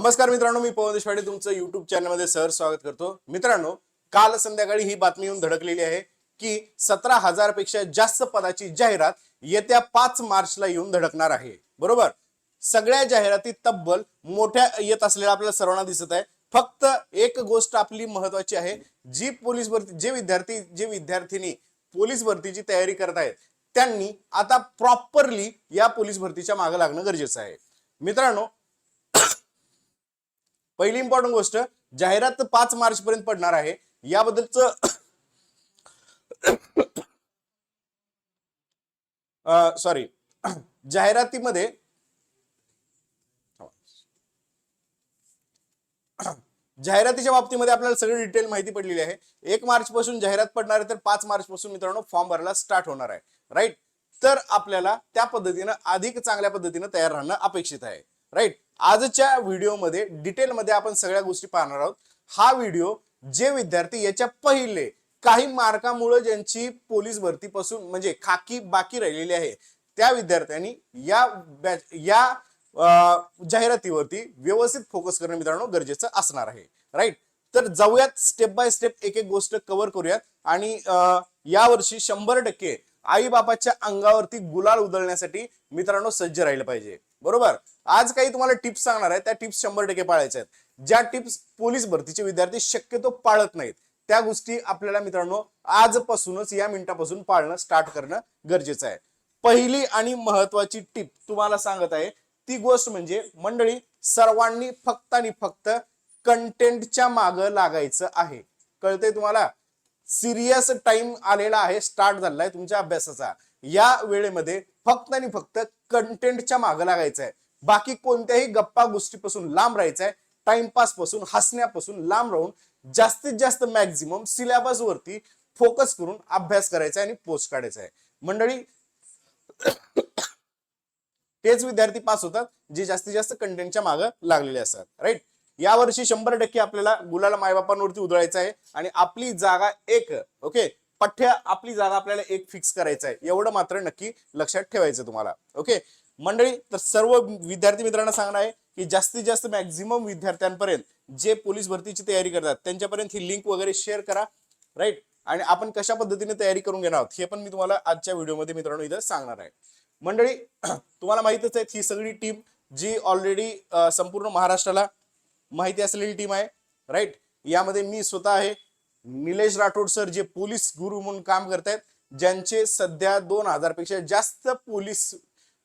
नमस्कार मित्रांनो मी पवन देशपांडे तुमचं युट्यूब चॅनलमध्ये सहर स्वागत करतो. मित्रांनो काल संध्याकाळी ही बातमी येऊन धडकलेली आहे की सतरा हजारपेक्षा जास्त पदाची जाहिरात येत्या पाच मार्चला येऊन धडकणार आहे. बरोबर? सगळ्या जाहिराती तब्बल मोठ्या येत असलेल्या आपल्याला सर्वांना दिसत आहे. फक्त एक गोष्ट आपली महत्वाची आहे जी पोलीस भरती जे विद्यार्थी जे विद्यार्थिनी पोलीस भरतीची तयारी करत आहेत त्यांनी आता प्रॉपरली या पोलीस भरतीच्या मागे लागणं गरजेचं आहे. मित्रांनो पहिली इम्पॉर्टंट गोष्ट जाहिरात पाच मार्च पर्यंत पडणार आहे. याबद्दलच सॉरी जाहिरातीमध्ये जाहिरातीच्या बाबतीमध्ये आपल्याला सगळी डिटेल माहिती पडलेली आहे. एक मार्च पासून जाहिरात पडणार आहे तर पाच मार्च पासून मित्रांनो फॉर्म भरायला स्टार्ट होणार आहे. राईट तर आपल्याला त्या पद्धतीनं अधिक चांगल्या पद्धतीनं तयार राहणं अपेक्षित आहे. राईट आजच्या व्हिडिओमध्ये डिटेलमध्ये आपण सगळ्या गोष्टी पाहणार आहोत. हा व्हिडिओ जे विद्यार्थी याच्या पहिले काही मार्कामुळे ज्यांची पोलीस भरतीपासून म्हणजे खाकी बाकी राहिलेली आहे त्या विद्यार्थ्यांनी या बॅच या जाहिरातीवरती व्यवस्थित फोकस करणं मित्रांनो गरजेचं असणार आहे. राईट तर जाऊयात स्टेप बाय स्टेप एक एक गोष्ट कव्हर करूयात आणि अं, यावर्षी शंभर टक्के आई बापाच्या अंगावरती गुलाल उधळण्यासाठी मित्रांनो सज्ज राहिलं पाहिजे. बरोबर? आज काही तुम्हाला टिप्स सांगणार आहे त्या टिप्स शंभर टक्के पाळायच्या आहेत. ज्या टिप्स पोलीस भरतीचे विद्यार्थी शक्यतो पाळत नाहीत त्या गोष्टी आपल्याला मित्रांनो आजपासूनच या मिनिटापासून पाळणं स्टार्ट करणं गरजेचं आहे. पहिली आणि महत्वाची टिप तुम्हाला सांगत आहे ती गोष्ट म्हणजे मंडळी सर्वांनी फक्त आणि फक्त कंटेंटच्या माग लागायचं आहे. कळतंय तुम्हाला? सिरियस टाइम आलेला आहे स्टार्ट झालेला आहे तुमच्या अभ्यासाचा. या वेळेमध्ये फक्त आणि फक्त कंटेंटच्या माग लागायचं आहे. बाकी कोणत्याही गप्पा गोष्टीपासून लांब राहायचं आहे टाइमपासपासून हसण्यापासून लांब राहून जास्तीत जास्त मॅक्झिमम सिलेबस वरती फोकस करून अभ्यास करायचा आहे आणि पोस्ट काढायचा आहे मंडळी तेच विद्यार्थी पास होतात जे जास्तीत जास्त कंटेंटच्या मागे लागलेले असतात. राईट यावर्षी शंभर टक्के आपल्याला गुलाला मायबापांवरती उधळायचं आहे आणि आपली जागा एक ओके पठ्य आपली जागा आपल्याला एक फिक्स करायचं आहे एवढं मात्र नक्की लक्षात ठेवायचं तुम्हाला ओके मंडळी तर सर्व विद्यार्थी मित्रांना सांगणार आहे की जास्तीत जास्त मॅक्झिमम विद्यार्थ्यांपर्यंत जे पोलीस भरतीची तयारी करतात त्यांच्यापर्यंत ही लिंक वगैरे शेअर करा राईट आणि आपण कशा पद्धतीने तयारी करून घेणार आहोत हे पण मी तुम्हाला आजच्या व्हिडिओमध्ये मित्रांनो इथं सांगणार आहे. मंडळी तुम्हाला माहितच आहे ही सगळी टीम जी ऑलरेडी संपूर्ण महाराष्ट्राला माहिती असलेली टीम आहे राईट यामध्ये मी स्वतः आहे. निलेश राठोड सर जे पोलीस गुरु म्हणून काम करतायत ज्यांचे सध्या दोन हजारपेक्षा जास्त पोलीस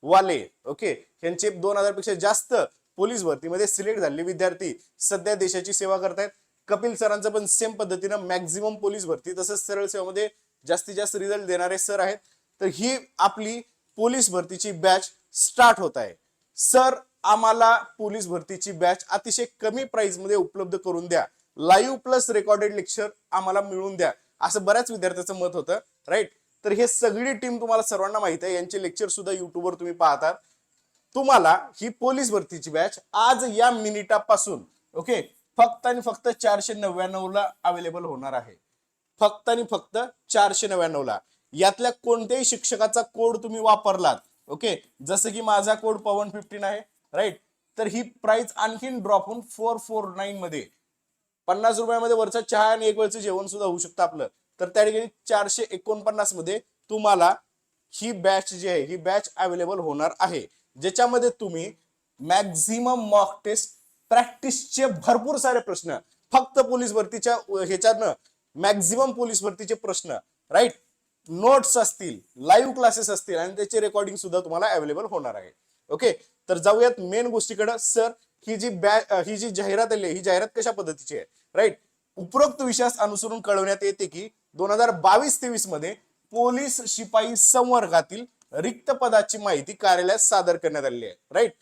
वाले ओके यांचे दोन हजारपेक्षा जास्त पोलीस भरतीमध्ये सिलेक्ट झालेले विद्यार्थी सध्या देशाची सेवा करतायत. कपिल सरांचं पण सेम पद्धतीनं मॅक्झिमम पोलीस भरती तसंच सरळ सेवेमध्ये जास्तीत जास्त रिझल्ट देणारे सर आहेत. तर ही आपली पोलीस भरतीची बॅच स्टार्ट होत आहे. सर आम्हाला पोलीस भरतीची बॅच अतिशय कमी प्राइसमध्ये उपलब्ध करून द्या. लाईव्ह प्लस रेकॉर्डेड लेक्चर आम्हाला मिळवून द्या. असं बऱ्याच विद्यार्थ्याचं मत होतं राईट तर हे सगळी टीम तुम्हाला सर्वांना माहीत आहे. यांचे लेक्चर सुद्धा युट्यूबवर तुम्ही पाहतात तुम्हाला ही पोलीस भरतीची बॅच आज या मिनिटापासून ओके फक्त आणि फक्त चारशे नव्याण्णव ला अवेलेबल होणार आहे. फक्त आणि फक्त चारशे नव्याण्णव ला. यातल्या कोणत्याही शिक्षकाचा कोड तुम्ही वापरलात ओके जसं की माझा कोड पवन फिफ्टीन आहे राईट तर ही प्राइस आणखीन ड्रॉप होऊन फोर फोर नाईन मध्ये पन्नास रुपयामध्ये वरचा चहा आणि एक वेळचं जेवण सुद्धा होऊ शकतं आपलं. तर त्या ठिकाणी चारशे एकोणपन्नासमध्ये तुम्हाला ही बॅच जी आहे ही बॅच अवेलेबल होणार आहे. ज्याच्यामध्ये तुम्ही मॅक्झिमम मॉक टेस्ट प्रॅक्टिसचे भरपूर सारे प्रश्न फक्त पोलीस भरतीच्या ह्याच्यानं मॅक्झिमम पोलीस भरतीचे प्रश्न राईट नोट्स असतील लाईव्ह क्लासेस असतील आणि त्याचे रेकॉर्डिंग सुद्धा तुम्हाला अवेलेबल होणार आहे. ओके तर जाऊयात मेन गोष्टीकडे. सर ही जी बॅ ही जी जाहिरात आली आहे, ही जाहिरात कशा पद्धतीची आहे? राईट उपरोक्त विषयास अनुसरून कळवण्यात येते की दोन हजार बावीस तेवीसमध्ये पोलीस शिपाई संवर्गातील रिक्त पदाची माहिती कार्यालयात सादर करण्यात आलेली आहे. राईट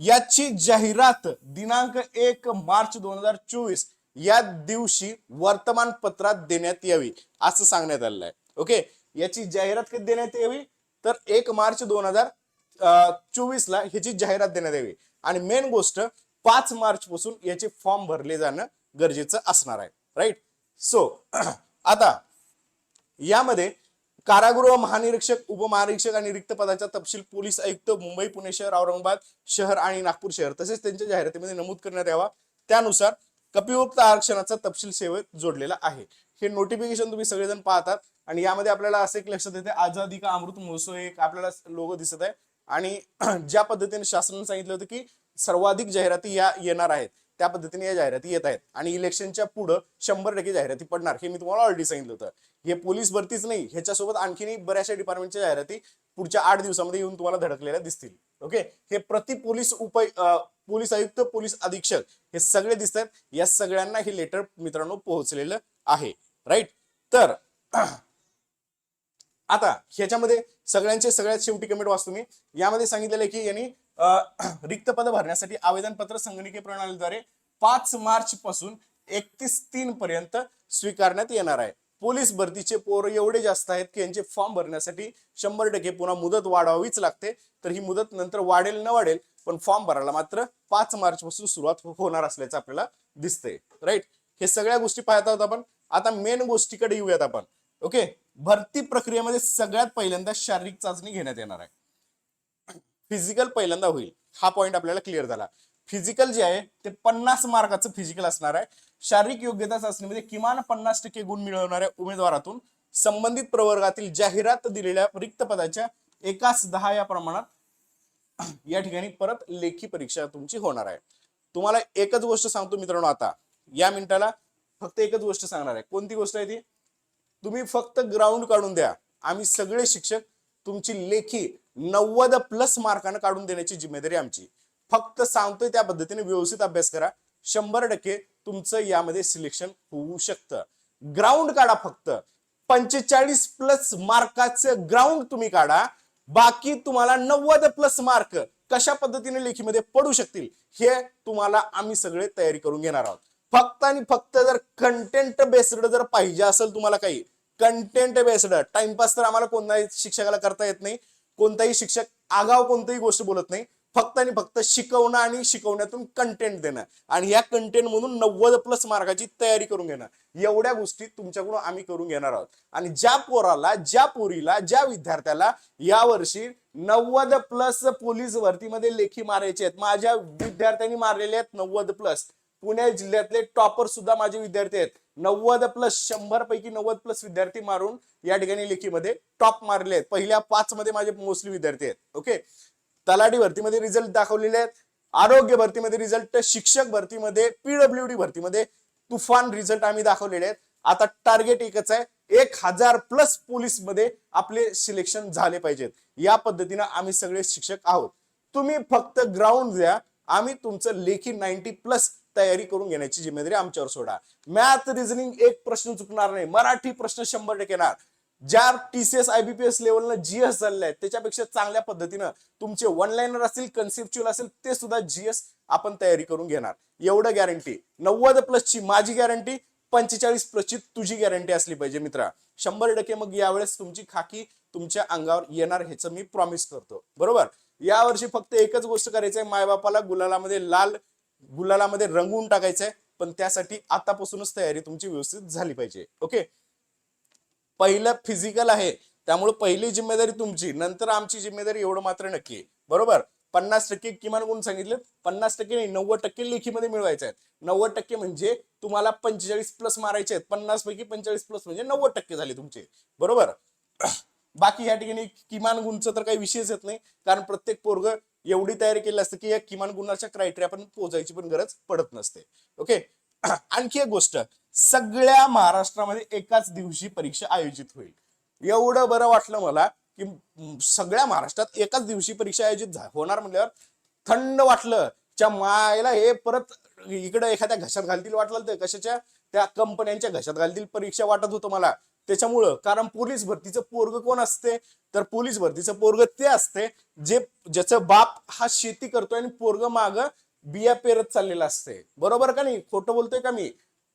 याची जाहिरात दिनांक एक मार्च दोन हजार चोवीस या दिवशी वर्तमानपत्रात देण्यात यावी असं सांगण्यात आलेलं आहे. ओके याची जाहिरात कधी देण्यात यावी? तर एक मार्च दोन हजार चोवीस ला ह्याची जाहिरात देण्यात यावी. आणि मेन गोष्ट पाच मार्च पासून याचे फॉर्म भरले जाणं गरजेचं असणार आहे. राईट सो आता यामध्ये कारागृह महानिरीक्षक उपमहानिरीक्षक आणि रिक्त पदाचा तपशील पोलीस आयुक्त मुंबई पुणे शहर औरंगाबाद शहर आणि नागपूर शहर तसेच त्यांच्या जाहिरातीमध्ये नमूद करण्यात यावा. त्यानुसार कपियुक्त आरक्षणाचा तपशील सेवेत जोडलेला आहे. हे नोटिफिकेशन तुम्ही सगळेजण पाहतात आणि यामध्ये आपल्याला असं एक लक्षात येते आझादी का अमृत महोत्सव एक आपल्याला लोगो दिसत आहे. आणि ज्या पद्धतीने शासनाने सांगितलं होतं की सर्वाधिक जाहिराती या येणार आहेत. त्या पद्धतीने या जाहिराती येत आहेत. आणि इलेक्शनच्या पुढं शंभर टक्के जाहिराती पडणार हे मी तुम्हाला ऑलरेडी सांगितलं होतं. हे पोलीस भरतीच नाही ह्याच्यासोबत आणखीनही बऱ्याचशा डिपार्टमेंटच्या जाहिराती पुढच्या आठ दिवसामध्ये येऊन तुम्हाला धडकलेल्या दिसतील. ओके हे प्रति पोलीस उप पोलीस आयुक्त पोलीस अधीक्षक हे सगळे दिसत आहेत या सगळ्यांना हे लेटर मित्रांनो पोहोचलेलं आहे. राईट तर आता ह्याच्यामध्ये सगळ्यांचे सगळ्यात शेवटी कमेंट वाचतो मी. यामध्ये सांगितलेलं आहे की यांनी रिक्त पद भरण्यासाठी आवेदनपत्र संगणकीय प्रणालीद्वारे पाच मार्च पासून एकतीस तीन पर्यंत स्वीकारण्यात येणार आहे. पोलीस भरतीचे पोर एवढे जास्त आहेत की यांचे फॉर्म भरण्यासाठी शंभर टक्के पुन्हा मुदत वाढवावीच लागते. तर ही मुदत नंतर वाढेल न वाढेल पण फॉर्म भरायला मात्र पाच मार्च पासून सुरुवात हो-, होणार असल्याचं आपल्याला दिसतंय. राईट हे सगळ्या गोष्टी पाहत आहोत आपण. आता मेन गोष्टीकडे येऊयात आपण. ओके भरती प्रक्रियेमध्ये सगळ्यात पहिल्यांदा शारीरिक चाचणी घेण्यात येणार आहे. फिजिकल पहिल्यांदा होईल. हा पॉईंट आपल्याला क्लिअर झाला. फिजिकल जे आहे ते पन्नास मार्काचं फिजिकल असणार आहे. शारीरिक योग्यता चाचणीमध्ये किमान पन्नास टक्के गुण मिळवणाऱ्या उमेदवारातून संबंधित प्रवर्गातील जाहिरात दिलेल्या रिक्त पदाच्या एकाच दहा या प्रमाणात या ठिकाणी परत लेखी परीक्षा तुमची होणार आहे. तुम्हाला एकच गोष्ट सांगतो मित्रांनो आता. या मिनिटाला फक्त एकच गोष्ट सांगणार आहे. कोणती गोष्ट आहे ती? तुम्ही फक्त ग्राउंड काढून द्या. आम्ही सगळे शिक्षक तुमची लेखी नव्वद प्लस मार्कानं काढून देण्याची जिम्मेदारी आमची. फक्त सांगतोय त्या पद्धतीने व्यवस्थित अभ्यास करा. शंभर टक्के तुमचं यामध्ये सिलेक्शन होऊ शकतं. ग्राउंड काढा फक्त. पंचेचाळीस प्लस मार्काचं ग्राउंड तुम्ही काढा. बाकी तुम्हाला नव्वद प्लस मार्क कशा पद्धतीने लेखीमध्ये पडू शकतील हे तुम्हाला आम्ही सगळे तयारी करून घेणार आहोत. फक्त आणि फक्त जर कंटेंट बेस्ड जर पाहिजे असेल तुम्हाला काही कंटेंट बेस्ड टाइमपास तर आम्हाला कोणत्याही शिक्षकाला करता येत नाही. कोणताही शिक्षक आगाव कोणतीही गोष्ट बोलत नाही. फक्त आणि फक्त शिकवणं आणि शिकवण्यातून कंटेंट देणं. आणि या कंटेंट मधून नव्वद प्लस मार्काची तयारी करून घेणं. एवढ्या गोष्टी तुमच्याकडून आम्ही करून घेणार आहोत. आणि ज्या पोराला ज्या पोरीला ज्या विद्यार्थ्याला यावर्षी नव्वद प्लस पोलीस भरतीमध्ये लेखी मारायचे आहेत. माझ्या विद्यार्थ्यांनी मारलेले आहेत नव्वद प्लस पुणे जिल्ह्यातले टॉपर सुद्धा माझे विद्यार्थी आहेत. नव्वद प्लस शंभर पैकी नव्वद प्लस विद्यार्थी मारून या ठिकाणी लेखीमध्ये टॉप मारले आहेत. पहिल्या पाच मध्ये माझे मोस्टली विद्यार्थी आहेत. ओके? तलाठी भरतीमध्ये रिझल्ट दाखवलेले आहेत. आरोग्य भरतीमध्ये रिझल्ट शिक्षक भरतीमध्ये पीडब्ल्यू डी भरतीमध्ये तुफान रिझल्ट आम्ही दाखवलेले आहेत. आता टार्गेट एकच आहे. एक हजार प्लस पोलीसमध्ये आपले सिलेक्शन झाले पाहिजेत. या पद्धतीनं आम्ही सगळे शिक्षक आहोत. तुम्ही फक्त ग्राउंड द्या. आम्ही तुमचं लेखी नाईन्टी प्लस तयारी करून घेण्याची जिम्मेदारी आमच्यावर सोडा. मॅथ रिझनिंग एक प्रश्न चुकणार नाही. मराठी प्रश्न शंभर टक्के येणार. ज्या टीसीएस आयबीपीएस लेवलनं जीएस झालेले आहेत त्याच्यापेक्षा चांगल्या पद्धतीनं तुमचे वन लाईनर असतील कन्सेप्च्युअल असेल ते सुद्धा जीएस आपण तयारी करून घेणार. एवढं गॅरंटी नव्वद प्लसची माझी गॅरंटी पंचेचाळीस प्लसची तुझी गॅरंटी असली पाहिजे मित्रा. शंभर टक्के मग यावेळेस तुमची खाकी तुमच्या अंगावर येणार ह्याचं मी प्रॉमिस करतो. बरोबर? यावर्षी फक्त एकच गोष्ट करायची आहे मायबापाला गुलालामध्ये लाल गुलालामध्ये रंगवून टाकायचं आहे पण त्यासाठी आतापासूनच तयारी तुमची व्यवस्थित झाली पाहिजे. ओके पहिलं फिजिकल आहे. त्यामुळे पहिली जिम्मेदारी तुमची. नंतर आमची जिम्मेदारी एवढं मात्र नक्की आहे. बरोबर? पन्नास टक्के किमान गुण सांगितले पन्नास टक्के नाही नव्वद टक्के लेखीमध्ये मिळवायचे आहेत. नव्वद टक्के म्हणजे तुम्हाला पंचेचाळीस प्लस मारायचे आहेत. पन्नास पैकी पंचेचाळीस प्लस म्हणजे नव्वद टक्के झाले तुमचे. बरोबर? बाकी या ठिकाणी किमान गुणचं तर काही विषयच येत नाही. कारण प्रत्येक पोरग एवढी तयारी केली असते की या किमान गुणाच्या क्रायटेरिया पण पोहोचायची पण गरज पडत नसते. ओके आणखी एक गोष्ट. सगळ्या महाराष्ट्रामध्ये एकाच दिवशी परीक्षा आयोजित होईल. एवढं बरं वाटलं मला की सगळ्या महाराष्ट्रात एकाच दिवशी परीक्षा आयोजित होणार म्हणल्यावर थंड वाटलं. च्या मायला हे परत इकडे एखाद्या घशात घालतील वाटलं ते कशाच्या? त्या कंपन्यांच्या घशात घालतील परीक्षा वाटत होतं मला. त्याच्यामुळं कारण पोलीस भरतीचं पोरग कोण असते? तर पोलीस भरतीचं पोरग ते असते जे ज्याचं बाप हा शेती करतोय आणि पोरग माग बिया पेरत चाललेला असते. बरोबर का नाही? खोटं बोलतोय का मी?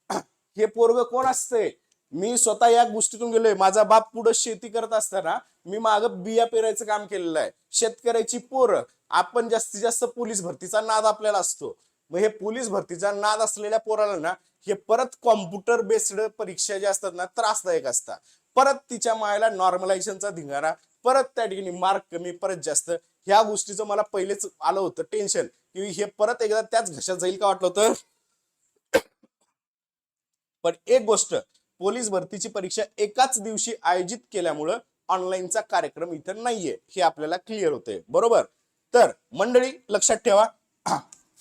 हे पोरग कोण असते? मी स्वतः या गोष्टीतून गेलोय. माझा बाप पुढे शेती करत असताना मी माग बिया पेरायचं काम केलेलं आहे. शेतकऱ्याची पोरं आपण जास्तीत जास्त पोलीस भरतीचा नाद आपल्याला असतो. मग हे पोलीस भरतीचा नाद असलेल्या पोराला ना हे परत कॉम्प्युटर बेस्ड परीक्षा ज्या असतात ना त्रासदायक असतात. परत तिच्या मायाला नॉर्मलायझेशनचा धिंगाणा परत त्या ठिकाणी मार्क कमी परत जास्त ह्या गोष्टीचं मला पहिलेच आलं होतं टेन्शन की हे परत एकदा त्याच घशात जाईल का वाटलं होतं? पण एक गोष्ट पोलीस भरतीची परीक्षा एकाच दिवशी आयोजित केल्यामुळं ऑनलाईनचा कार्यक्रम इथं नाहीये. हे आपल्याला क्लिअर होते बरोबर? तर मंडळी लक्षात ठेवा.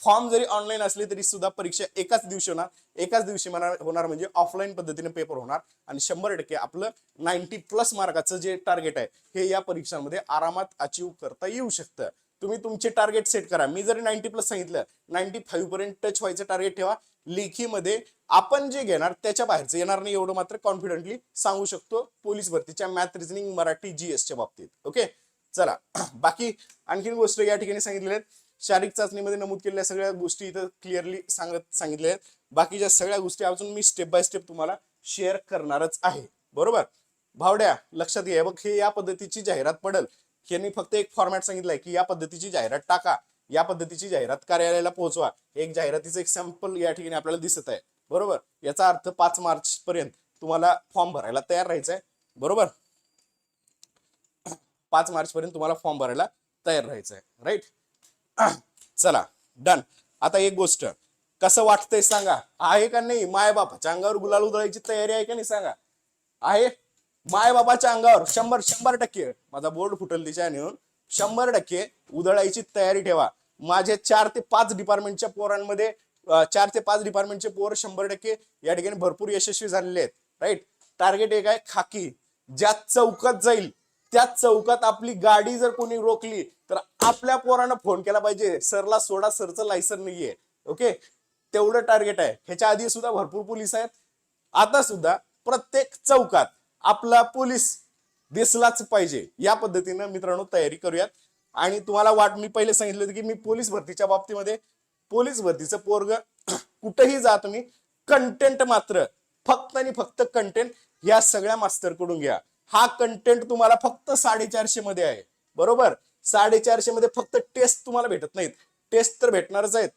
फॉर्म जरी ऑनलाईन असले तरी सुद्धा परीक्षा एकाच दिवशी होणार. एकाच दिवशी होणार म्हणजे ऑफलाईन पद्धतीने पेपर होणार. आणि शंभर टक्के आपलं नाईन्टी प्लस मार्काचं जे टार्गेट आहे हे या परीक्षांमध्ये आरामात अचीव करता येऊ शकतं. तुम्ही तुमचे टार्गेट सेट करा. मी जरी नाईन्टी प्लस सांगितलं नाईन्टी फाईव्ह पर्यंत टच व्हायचं टार्गेट ठेवा. लेखीमध्ये आपण जे घेणार त्याच्या बाहेरचं येणार नाही एवढं मात्र कॉन्फिडेंटली सांगू शकतो पोलीस भरतीच्या मॅथ रिझनिंग मराठी जीएस च्या बाबतीत. ओके चला. बाकी आणखीन गोष्ट या ठिकाणी सांगितलेल्या आहेत. शारीरिक चाचणीमध्ये नमूद केलेल्या सगळ्या गोष्टी इथं क्लिअरली सांगत सांगितल्या आहेत. बाकीच्या सगळ्या गोष्टी अजून मी स्टेप बाय स्टेप तुम्हाला शेअर करणारच आहे. बरोबर? भावड्या लक्षात घ्या. बघ हे या पद्धतीची जाहिरात पडल. यांनी फक्त एक फॉर्मॅट सांगितलंय की या पद्धतीची जाहिरात टाका. या पद्धतीची जाहिरात कार्यालयाला पोहोचवा. एक जाहिरातीचं एक सॅम्पल या ठिकाणी आपल्याला दिसत आहे. बरोबर? याचा अर्थ पाच मार्च पर्यंत तुम्हाला फॉर्म भरायला तयार राहायचं आहे. बरोबर? पाच मार्च पर्यंत तुम्हाला फॉर्म भरायला तयार राहायचं आहे. राईट चला डन आता एक गोष्ट कसं वाटतंय सांगा? आहे का नाही? मायबापाच्या अंगावर गुलाल उधळायची तयारी आहे का नाही सांगा? आहे? मायबापाच्या अंगावर शंभर शंभर टक्के. माझा बोर्ड फुटल तिच्या नेऊन शंभर टक्के उधळायची तयारी ठेवा. माझे चार ते पाच डिपार्टमेंटच्या पोरांमध्ये चार ते पाच डिपार्टमेंटचे पोर शंभर टक्के या ठिकाणी भरपूर यशस्वी झालेले आहेत. राईट टार्गेट एक आहे खाकी ज्या चौकात जाईल. त्या चौकात आपली गाडी जर कोणी रोखली तर आपल्या पोरानं फोन केला पाहिजे. सरला सोडा सरचं लायसन नाहीये. ओके तेवढं टार्गेट आहे. ह्याच्या आधी सुद्धा भरपूर पोलीस आहेत. आता सुद्धा प्रत्येक चौकात आपला पोलीस दिसलाच पाहिजे. या पद्धतीनं मित्रांनो तयारी करूयात. आणि तुम्हाला वाट मी पहिले सांगितलं होतं की मी पोलीस भरतीच्या बाबतीमध्ये पोलीस भरतीचं पोरग कुठेही जा तुम्ही कंटेंट मात्र फक्त आणि फक्त कंटेंट या सगळ्या मास्तरकडून घ्या. हा कंटेंट तुम्हाला फक्त साडेचारशे मध्ये आहे. बरोबर? साडेचारशे मध्ये फक्त टेस्ट तुम्हाला भेटत नाहीत. टेस्ट तर भेटणारच आहेत.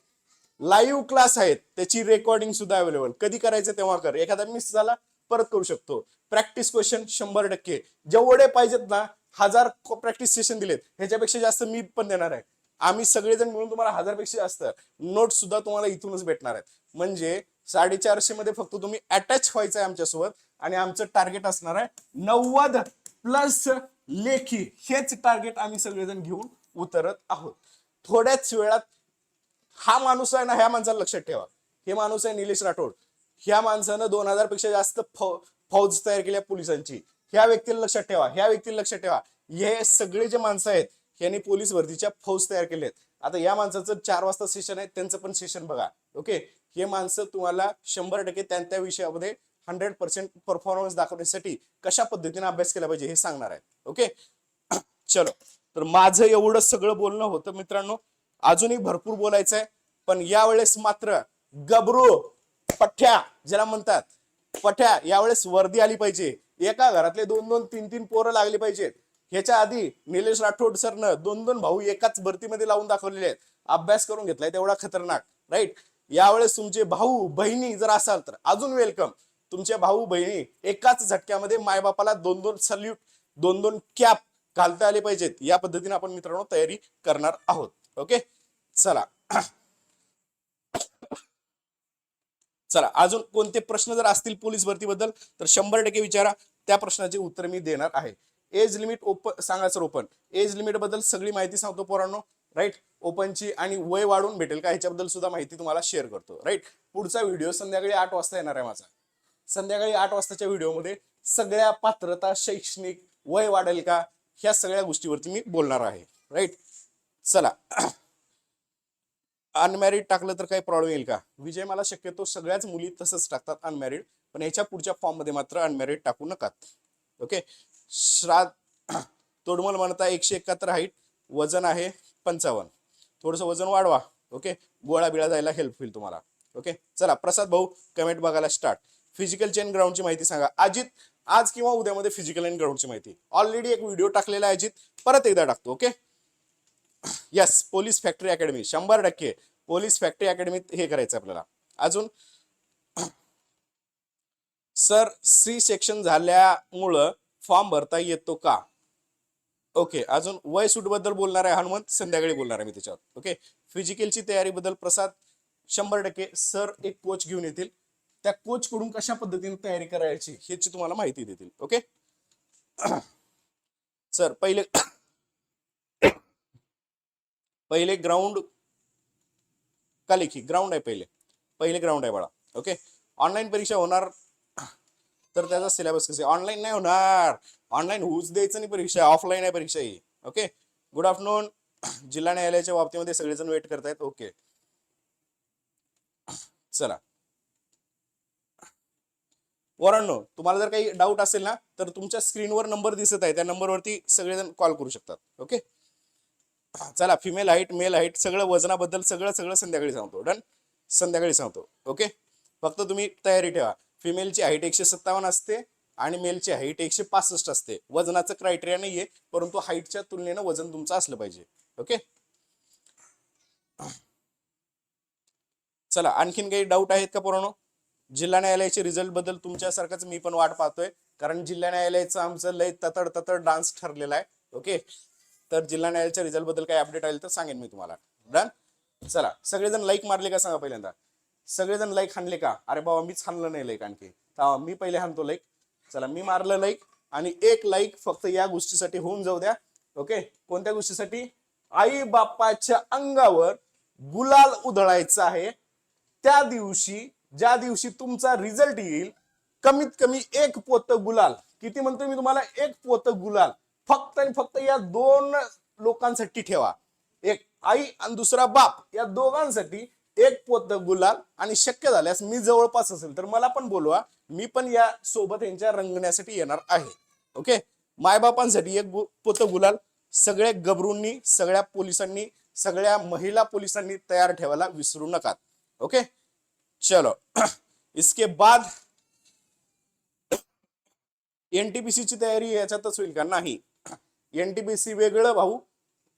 लाईव्ह क्लास आहेत. त्याची रेकॉर्डिंग सुद्धा अवेलेबल कधी करायचं तेव्हा कर. एखादा मिस झाला परत करू शकतो. प्रॅक्टिस क्वेश्चन शंभर टक्के. जेवढे पाहिजेत ना हजार प्रॅक्टिस सेशन दिलेत. ह्याच्यापेक्षा जास्त मी पण देणार आहे. आम्ही सगळेजण मिळून तुम्हाला हजारपेक्षा जास्त. नोट सुद्धा तुम्हाला इथूनच भेटणार आहेत. म्हणजे साडेचारशे मध्ये फक्त तुम्ही अटॅच व्हायचं आहे आमच्यासोबत आणि आमचं टार्गेट असणार आहे नव्वद प्लस लेखी. हेच टार्गेट आम्ही सगळेजण घेऊन उतरत आहोत. थोड्याच वेळात हा माणूस आहे ना ह्या माणसाला लक्षात ठेवा. हे माणूस आहे निलेश राठोड. ह्या माणसानं दोन हजारपेक्षा जास्त फौज तयार केल्या पोलिसांची. ह्या व्यक्तीला लक्षात ठेवा. ह्या व्यक्तीला लक्षात ठेवा. हे सगळे जे माणसं आहेत यांनी पोलीस भरतीच्या फौज तयार केलेत. आता या माणसाचं चार वाजता सेशन आहे त्यांचं पण सेशन बघा. ओके हे माणसं तुम्हाला शंभर टक्के त्या त्या विषयामध्ये हंड्रेड पर्सेंट परफॉर्मन्स दाखवण्यासाठी कशा पद्धतीने अभ्यास केला पाहिजे हे सांगणार आहे ओके? चलो. तर माझं एवढं सगळं बोलणं होतं मित्रांनो. अजूनही भरपूर बोलायचं आहे पण यावेळेस मात्र गबरू पठ्या ज्याला म्हणतात पठ्या यावेळेस वर्दी आली पाहिजे. एका घरातले दोन दोन तीन तीन पोरं लागली पाहिजेत. ह्याच्या आधी निलेश राठोड सरनं दोन दोन भाऊ एकाच भरतीमध्ये लावून दाखवलेले आहेत. अभ्यास करून घेतलाय तेवढा खतरनाक राईट यावेळेस तुमचे भाऊ बहिणी जर असाल तर अजून वेलकम तुमचे भाऊ बहिणी एकाच झटक्यामध्ये मायबापाला दोन दोन सल्यूट दोन दोन कॅप घालता आले पाहिजेत. या पद्धतीने आपण मित्रांनो तयारी करणार आहोत. ओके चला. चला अजून कोणते प्रश्न जर असतील पोलीस भरतीबद्दल तर शंभर टक्के विचारा. त्या प्रश्नाचे उत्तर मी देणार आहे. एज लिमिट ओपन सांगा सर ओपन एज लिमिटबद्दल सगळी माहिती सांगतो पोरांनो. राईट? ओपनची आणि वय वाढून भेटेल का ह्याच्याबद्दल सुद्धा माहिती तुम्हाला शेअर करतो. राईट? पुढचा व्हिडिओ संध्याकाळी आठ वाजता येणार आहे माझा. संध्याकाळी आठ वाजताच्या व्हिडिओमध्ये सगळ्या पात्रता शैक्षणिक वय वाढेल का ह्या सगळ्या गोष्टीवरती मी बोलणार आहे. राईट? चला. अनमॅरिड टाकलं तर काही प्रॉब्लेम येईल का? विजय मला शक्यतो सगळ्याच मुली तसंच टाकतात अनमॅरिड पण याच्या पुढच्या फॉर्ममध्ये मात्र अनमॅरिड टाकू नकात ओके श्राद्ध तोडमल म्हणता एकशे एकाहत्तर हाईट वजन आहे पंचावन्न. थोडंसं वजन वाढवा ओके गोळा बिळा जायला हेल्प होईल तुम्हाला ओके चला प्रसाद भाऊ कमेंट बघायला स्टार्ट फिजिकल चेन ग्राउंडची माहिती सांगा. अजित आज किंवा उद्यामध्ये फिजिकल अँड ग्राउंडची माहिती. ऑलरेडी एक व्हिडिओ टाकलेला आहे अजित. परत एकदा टाकतो okay yes police factory academy शंभर टक्के. पोलीस फॅक्टरी अकॅडमीत हे करायचं आपल्याला. अजून सर सी सेक्शन झाल्यामुळं फॉर्म भरता येतो का? ओके अजून वय सूटबद्दल बोलणार आहे हनुमंत संध्याकाळी बोलणार आहे मी त्याच्यावर. ओके फिजिकलची तयारी बद्दल प्रसाद शंभर टक्के सर एक कोच घेऊन येतील. त्या कोच कडून कशा पद्धतीने तयारी करायची ह्याची तुम्हाला माहिती देतील. ओके सर पहिले पहिले ग्राउंड का लेखी? ग्राउंड आहे पहिले. पहिले ग्राउंड आहे बाळा. ओके ऑनलाईन परीक्षा होणार तर त्याचा सिलेबस कसे ऑनलाईन नाही होणार. ऑनलाईन होऊच द्यायचं नाही परीक्षा ऑफलाईन आहे परीक्षा ही. ओके गुड आफ्टरनून जिल्हा न्यायालयाच्या बाबतीमध्ये सगळेजण वेट करतायत. ओके चला. वरांनो तुम्हाला जर काही डाऊट असेल ना तर तुमच्या स्क्रीनवर नंबर दिसत आहे. त्या नंबरवरती सगळेजण कॉल करू शकतात. ओके चला फिमेल हाईट मेल हाईट सगळं वजनाबद्दल सगळं सगळं संध्याकाळी सांगतो. डन संध्याकाळी सांगतो. ओके फक्त तुम्ही तयारी ठेवा. फिमेलची हाईट एकशे सत्तावन्न असते. आणि मेलची हाईट एकशे पासष्ट असते. वजनाचं क्रायटेरिया नाहीये परंतु हाईटच्या तुलनेनं वजन तुमचं असलं पाहिजे. ओके चला आणखीन काही डाऊट आहेत का पोरांनो? जिल्हा न्यायालयाचे रिझल्टबद्दल तुमच्यासारखंच मी पण वाट पाहतोय. कारण जिल्हा न्यायालयाचं आमचं लय ततड ततड डान्स ठरलेला आहे. ओके तर जिल्हा न्यायालयाच्या रिझल्टबद्दल काही अपडेट आले तर सांगेन मी तुम्हाला. डन चला सगळेजण लाईक मारले का सांगा पहिल्यांदा? सगळेजण लाईक हाणले का? अरे बाबा मीच हाणलं नाही लाईक आणखी. मी पहिले हाणतो लाईक चला मी मारलं लाईक आणि एक लाईक फक्त या गोष्टीसाठी होऊन जाऊ द्या. ओके कोणत्या गोष्टीसाठी? आई बाप्पाच्या अंगावर गुलाल उधळायचा आहे. त्या दिवशी ज्या दिवशी तुमचा रिझल्ट येईल कमीत कमी एक पोत गुलाल. किती म्हणतो मी तुम्हाला? एक पोत गुलाल. फक्त आणि फक्त या दोन लोकांसाठी ठेवा. एक आई आणि दुसरा बाप. या दोघांसाठी एक पोत गुलाल आणि शक्य झाल्यास मी जवळपास असेल तर मला पण बोलवा. मी पण या सोबत यांच्या रंगण्यासाठी येणार आहे. ओके? मायबापांसाठी एक पोत गुलाल सगळ्या गबरूंनी सगळ्या पोलिसांनी सगळ्या महिला पोलिसांनी तयार ठेवायला विसरू नका. ओके? चलो. इसके बाद एनटीपीसी ची तयारी याच्यातच होईल का? नाही. एनटीपीसी वेगळं भाऊ.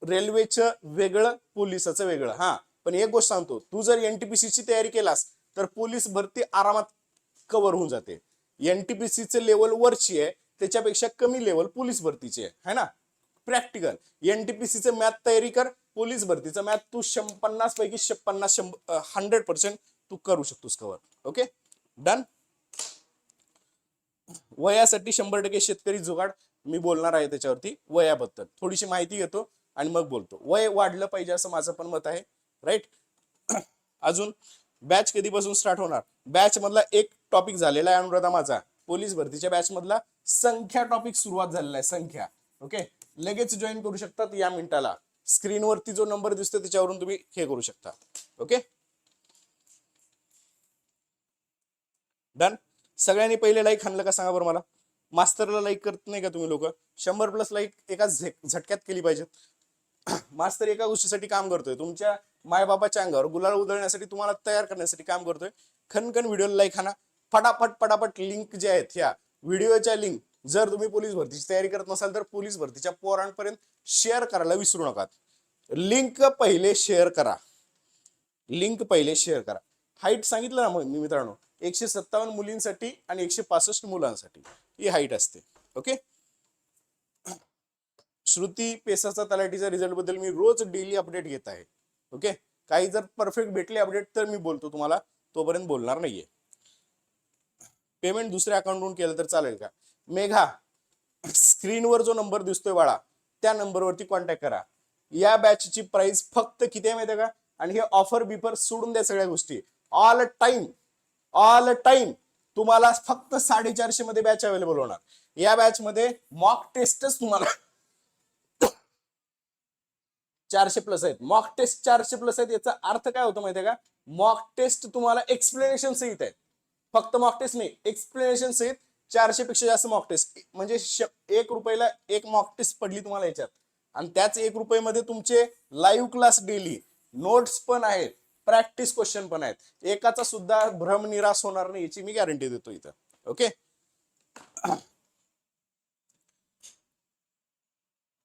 रेल्वेचं वेगळं पोलिसाचं वेगळं. हा. पण एक गोष्ट सांगतो तू जर एनटीपीसी ची तयारी केलास तर पोलीस भरती आरामात कव्हर होऊन जाते. एनटीपीसी चे लेवल वरची आहे त्याच्यापेक्षा कमी लेवल पोलीस भरतीची आहे है ना? प्रॅक्टिकल एनटीपीसी चं मॅथ तयारी कर पोलीस भरतीचं मॅथ तू पन्नास पैकी पन्नास हंड्रेड पर्सेंट तू करू शकतोस कव्हर ओके डन वयासाठी शंभर टक्के शेतकरी जुगाड मी बोलणार आहे त्याच्यावरती वयाबद्दल. थोडीशी माहिती घेतो आणि मग बोलतो. वय वाढलं पाहिजे असं माझं पण मत आहे. राईट? अजून बॅच कधीपासून स्टार्ट होणार? बॅच मधला एक टॉपिक झालेला आहे अनुराधा माझा. पोलीस भरतीच्या बॅच मधला संख्या टॉपिक सुरुवात झालेला आहे संख्या. ओके लगेच जॉईन करू शकतात या मिनिटाला. स्क्रीनवरती जो नंबर दिसतो त्याच्यावरून तुम्ही हे करू शकता. ओके डन सगळ्यांनी पहिले लाईक हाणलं का सांगा बरं मला. मास्तरला लाईक करत नाही का तुम्ही लोक? शंभर प्लस लाईक एका झटक्यात केली पाहिजे मास्तर एका गोष्टीसाठी काम करतोय. तुमच्या मायबापाच्या अंगावर गुलाल उधळण्यासाठी तुम्हाला तयार करण्यासाठी काम करतोय. खनखन व्हिडिओला लाईक हाना फटाफट पटापट लिंक जे आहेत ह्या व्हिडिओच्या लिंक जर तुम्ही पोलीस भरतीची तयारी करत नसाल तर पोलीस भरतीच्या पोरांपर्यंत शेअर करायला विसरू नका. लिंक पहिले शेअर करा. लिंक पहिले शेअर करा. हाईट सांगितलं ना मग मी मित्रांनो? एकशे सत्तावन्न मुलींसाठी आणि एकशे पासष्ट मुलांसाठी. ही हाईट असते. ओके श्रुती पेसाचा तलाठीचा रिझल्टबद्दल मी रोज डेली अपडेट घेत आहे. ओके? काही जर परफेक्ट भेटले अपडेट तर मी बोलतो तुम्हाला तोपर्यंत बोलणार नाहीये. पेमेंट दुसऱ्या अकाउंटवरून केलं तर चालेल का? मेघा स्क्रीनवर जो नंबर दिसतोय बाळा त्या नंबरवरती कॉन्टॅक्ट करा. या बॅचची प्राइस फक्त किती आहे माहिती का? आणि हे ऑफर बिफर सोडून द्या सगळ्या गोष्टी. ऑल टाइम ऑल टाइम तुम्हाला फक्त साडेचारशे मध्ये बॅच अवेलेबल होणार. या बॅच मध्ये मॉक टेस्टच तुम्हाला चारशे प्लस आहेत. मॉक टेस्ट चारशे प्लस आहेत याचा अर्थ काय होतो माहितीये का? मॉक टेस्ट तुम्हाला एक्सप्लेनेशन सहित आहेत. फक्त मॉक टेस्ट नाही एक्सप्लेनेशन सहित चारशे पेक्षा जास्त मॉक टेस्ट म्हणजे एक रुपयाला एक मॉक टेस्ट पडली तुम्हाला याच्यात. आणि त्याच एक रुपयामध्ये तुमचे लाईव्ह क्लास डेली नोट्स पण आहेत प्रॅक्टिस क्वेश्चन पण आहेत. एकाचा सुद्धा भ्रम निराश होणार नाही याची मी गॅरंटी देतो इथं. ओके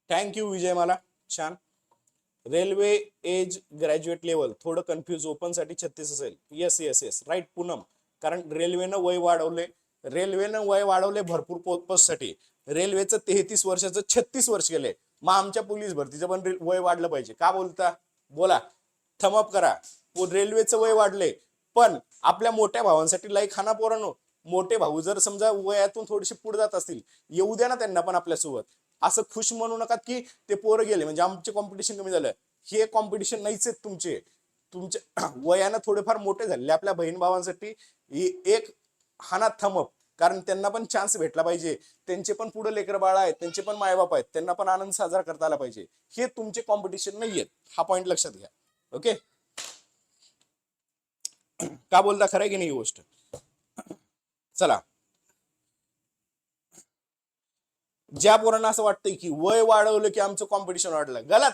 थँक्यू विजय मला. छान. रेल्वे एज ग्रॅज्युएट लेवल थोडं कन्फ्युज ओपनसाठी छत्तीस असेल. Yes yes yes right Poonam. कारण रेल्वेनं वय वाढवले. रेल्वेनं वय वाढवले भरपूर पोस्टसाठी रेल्वेचं तेहतीस वर्षाचं छत्तीस वर्ष गेले. मग आमच्या पोलीस भरतीचं पण वय वाढलं पाहिजे. का बोलता? बोला. थमअप करा. रेल्वेचं वय वाढले. पण आपल्या मोठ्या भावांसाठी लाई खाना पोरानो. मोठे भाऊ जर समजा वयातून थोडेसे पुढे जात असतील येऊ द्या ना त्यांना पण आपल्यासोबत असं खुश म्हणू नका की ते पोरं गेले. म्हणजे आमचे कॉम्पिटिशन कमी झालं. हे कॉम्पिटिशन नाहीच आहेत तुमचे. तुमच्या वयानं थोडेफार मोठे झालेले. आपल्या बहीण भावांसाठी एक हाना थमप कारण त्यांना पण चान्स भेटला पाहिजे. त्यांचे पण पुढे लेकर बाळ आहेत. त्यांचे पण मायबाप आहेत. त्यांना पण आनंद साजरा करता आला पाहिजे. हे तुमचे कॉम्पिटिशन नाही आहेत. हा पॉइंट लक्षात घ्या. ओके का बोलता? खरं आहे की नाही ही गोष्ट? चला. ज्या पोरांना असं वाटतंय की वय वाढवलं की आमचं कॉम्पिटिशन वाढलं. गलत.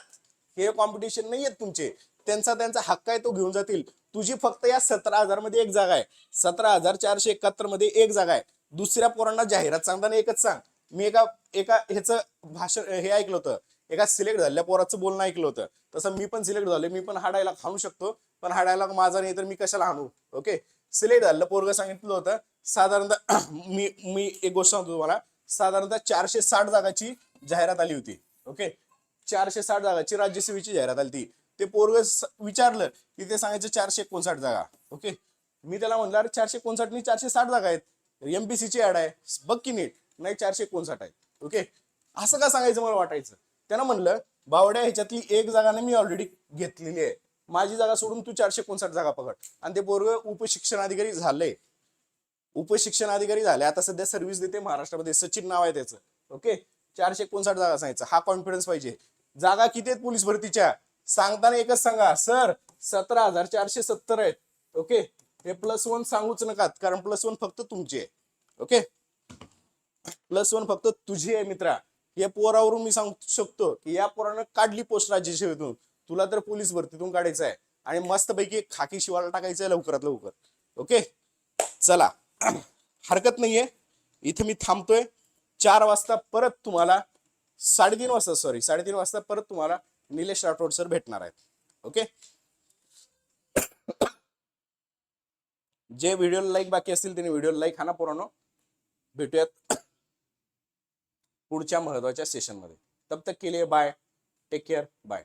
हे कॉम्पिटिशन नाही आहेत तुमचे. त्यांचा त्यांचा हक्क आहे तो घेऊन जातील. तुझी फक्त या सतरा हजारमध्ये एक जागा आहे. सतरा हजार चारशे एकाहत्तरमध्ये एक जागा आहे. दुसऱ्या पोरांना जाहिरात सांगताना एकच सांग. मी एका एका ह्याचं भाषण हे ऐकलं होतं. एका सिलेक्ट झालेल्या पोराचं बोलणं ऐकलं होतं. तसं मी पण सिलेक्ट झालो मी पण हा डायलॉग हाणू शकतो. पण हा डायलॉग माझा नाही तर मी कशाला हाणू? ओके? सिलेक्ट झालेलं पोरग सांगितलं होतं. साधारणतः मी मी एक गोष्ट सांगतो तुम्हाला. साधारणतः चारशे साठ जागाची जाहिरात आली होती. ओके चारशे साठ जागाची राज्यसेवेची जाहिरात आली ती ते पोरग विचारलं की ते सांगायचं चारशे एकोणसाठ जागा. ओके मी त्याला म्हणलं अरे चारशे एकोणसाठ नाही चारशे साठ जागा आहेत. एमपीसीची ऍड आहे. बघ की नीट. नाही चारशे एकोणसाठ आहे. ओके असं का सांगायचं मला वाटायचं? त्यानं म्हणलं बावड्या ह्याच्यातली एक जागा ना मी ऑलरेडी घेतलेली आहे. माझी जागा सोडून तू चारशे एकोणसाठ जागा पकड. आणि ते पोरग उपशिक्षणाधिकारी झालंय. उपशिक्षण अधिकारी झाले. आता सध्या सर्व्हिस देते महाराष्ट्रामध्ये. सचिन नाव आहे त्याचं. ओके चारशे एकोणसाठ जागा सांगायचं हा कॉन्फिडन्स पाहिजे. जागा किती आहेत पोलीस भरतीच्या? सांगताना एकच सांगा. सर सतरा हजार चारशे सत्तर आहेत. ओके हे प्लस वन सांगूच नका कारण प्लस वन फक्त तुमची आहे. ओके प्लस वन फक्त तुझी आहे मित्रा. या पोरावरून मी सांगू शकतो की या पोरानं काढली पोस्ट राज्य सेवेतून. तुला तर पोलीस भरतीतून काढायचं आहे. आणि मस्तपैकी खाकी शिवाला टाकायचं आहे लवकरात लवकर. ओके चला. हरकत नाहीये. इथे मी थांबतोय. चार वाजता परत तुम्हाला साडेतीन वाजता सॉरी साडेतीन वाजता परत तुम्हाला निलेश राठोड सर भेटणार आहेत. ओके जे व्हिडिओ लाईक बाकी असतील त्यांनी व्हिडिओ लाईक हा ना पोरांनो? भेटूयात. पुढच्या महत्त्वाच्या सेशनमध्ये तब तक के लिए बाय टेक केअर बाय